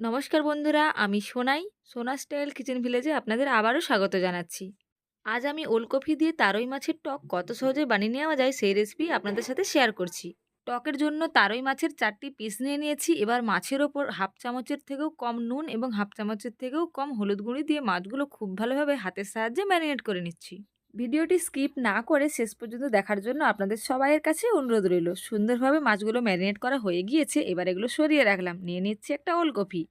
নমস্কার বন্ধুরা, আমি সোনাই, সোনা স্টাইল কিচেন ভিলেজে আপনাদের আবারও স্বাগত জানাচ্ছি। আজ আমি ওলকপি দিয়ে তারই মাছের টক কত সহজে বানিয়ে নেওয়া যায় সেই রেসিপি আপনাদের সাথে শেয়ার করছি। টকের জন্য তারই মাছের চারটি পিস নিয়ে নিয়েছি, এবার মাছের ওপর হাফ চামচের থেকেও কম নুন এবং হাফ চামচের থেকেও কম হলুদ গুঁড়ি দিয়ে মাছগুলো খুব ভালোভাবে হাতের সাহায্যে ম্যারিনেট করে নিচ্ছি। ভিডিওটি স্কিপ না করে শেষ পর্যন্ত দেখার জন্য আপনাদের সবাইয়ের কাছে অনুরোধ রইল। সুন্দরভাবে মাছগুলো ম্যারিনেট করা হয়ে গিয়েছে, এবার এগুলো সরিয়ে রাখলাম। নিয়ে নিচ্ছি একটা ওলকপি।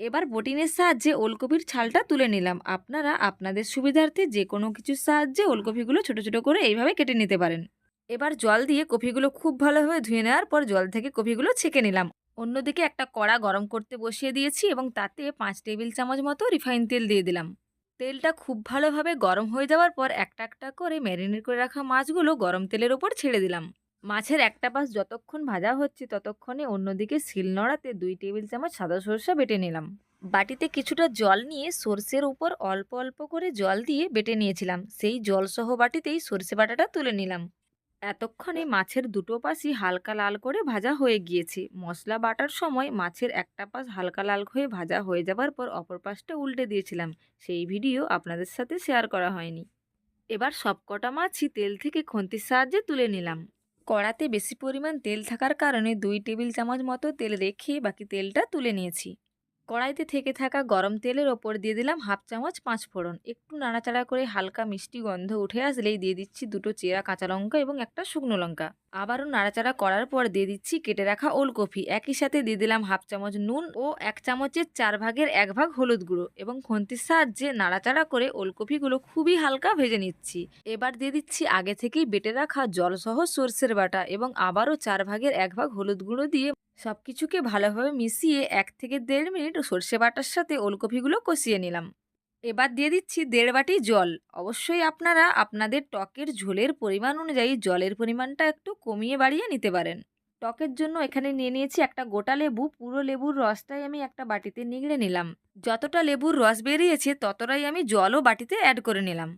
এবার বটিনের সাহায্যে ওলকপির ছালটা তুলে নিলাম। আপনারা আপনাদের সুবিধার্থে যে কোনো কিছুর সাহায্যে ওলকপিগুলো ছোট ছোট করে এইভাবে কেটে নিতে পারেন। এবার জল দিয়ে কপিগুলো খুব ভালোভাবে ধুয়ে নেওয়ার পর জল থেকে কপিগুলো ছেঁকে নিলাম। অন্যদিকে একটা কড়া গরম করতে বসিয়ে দিয়েছি এবং তাতে পাঁচ টেবিল চামচ মতো রিফাইন তেল দিয়ে দিলাম। তেলটা খুব ভালোভাবে গরম হয়ে যাওয়ার পর একটা একটা করে ম্যারিনেট করে রাখা মাছগুলো গরম তেলের ওপর ছেড়ে দিলাম। মাছের একটা পাশ যতক্ষণ ভাজা হচ্ছে ততক্ষণে অন্যদিকে শিল নড়াতে দুই টেবিল চামচ সাদা সরষা বেটে নিলাম। বাটিতে কিছুটা জল নিয়ে সর্ষের উপর অল্প অল্প করে জল দিয়ে বেটে নিয়েছিলাম। সেই জলসহ বাটিতেই সর্ষে বাটাটা তুলে নিলাম। এতক্ষণে মাছের দুটো পাশই হালকা লাল করে ভাজা হয়ে গিয়েছে। মশলা বাটার সময় মাছের একটা পাশ হালকা লাল হয়ে ভাজা হয়ে যাবার পর অপর পাশটা উল্টে দিয়েছিলাম। সেই ভিডিও আপনাদের সাথে শেয়ার করা হয়নি। এবার সবকটা মাছই তেল থেকে খন্তির সাহায্যে তুলে নিলাম। কড়াতে বেশি পরিমাণ তেল থাকার কারণে দুই টেবিল চামচ মতো তেল রেখে বাকি তেলটা তুলে নিয়েছি। কড়াইতে থেকে থাকা গরম তেলের ওপর দিয়ে দিলাম হাফ চামচ পাঁচ ফোড়ন। একটু নাড়াচাড়া করে হালকা মিষ্টি গন্ধ উঠে আসলেই দিয়ে দিচ্ছি দুটো চেরা কাঁচা লঙ্কা এবং একটা শুকনো লঙ্কা। আবারও নাড়াচাড়া করার পর দিয়ে দিচ্ছি কেটে রাখা ওলকপি। একই সাথে দিয়ে দিলাম হাফ চামচ নুন ও এক চামচের চার ভাগের এক ভাগ হলুদ গুঁড়ো এবং খন্তির সাহায্যে নাড়াচাড়া করে ওলকপিগুলো খুবই হালকা ভেজে নিচ্ছি। এবার দিয়ে দিচ্ছি আগে থেকেই বেটে রাখা জলসহ সর্ষের বাটা এবং আবারও চার ভাগের এক ভাগ হলুদ গুঁড়ো দিয়ে সব কিছুকে ভালোভাবে মিশিয়ে এক থেকে দেড় মিনিট সর্ষে বাটার সাথে ওলকপিগুলো কষিয়ে নিলাম। এবার দিয়ে দিচ্ছি দেড় বাটি জল। অবশ্যই আপনারা আপনাদের টকের ঝোলের পরিমাণ অনুযায়ী জলের পরিমাণটা একটু কমিয়ে বাড়িয়ে নিতে পারেন। টকের জন্য এখানে নিয়ে নিয়েছি একটা গোটা লেবু, পুরো লেবুর রসটাই আমি একটা বাটিতে নিগড়ে নিলাম। যতটা লেবুর রস বেরিয়েছে ততটাই আমি জলও বাটিতে অ্যাড করে নিলাম।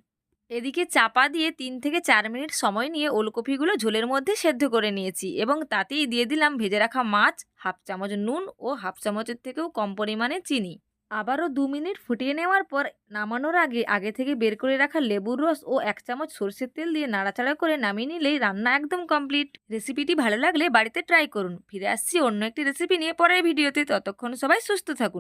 এদিকে চাপা দিয়ে তিন থেকে চার মিনিট সময় নিয়ে ওলকপিগুলো ঝোলের মধ্যে সেদ্ধ করে নিয়েছি এবং তাতেই দিয়ে দিলাম ভেজে রাখা মাছ, হাফ চামচ নুন ও হাফ চামচের থেকেও কম পরিমাণে চিনি। আবারও দু মিনিট ফুটিয়ে নেওয়ার পর নামানোর আগে আগে থেকে বের করে রাখা লেবুর রস ও এক চামচ সর্ষের তেল দিয়ে নাড়াচাড়া করে নামিয়ে নিলেই রান্না একদম কমপ্লিট। রেসিপিটি ভালো লাগলে বাড়িতে ট্রাই করুন। ফিরে আসছি অন্য একটি রেসিপি নিয়ে পরের ভিডিওতে। ততক্ষণ সবাই সুস্থ থাকুন।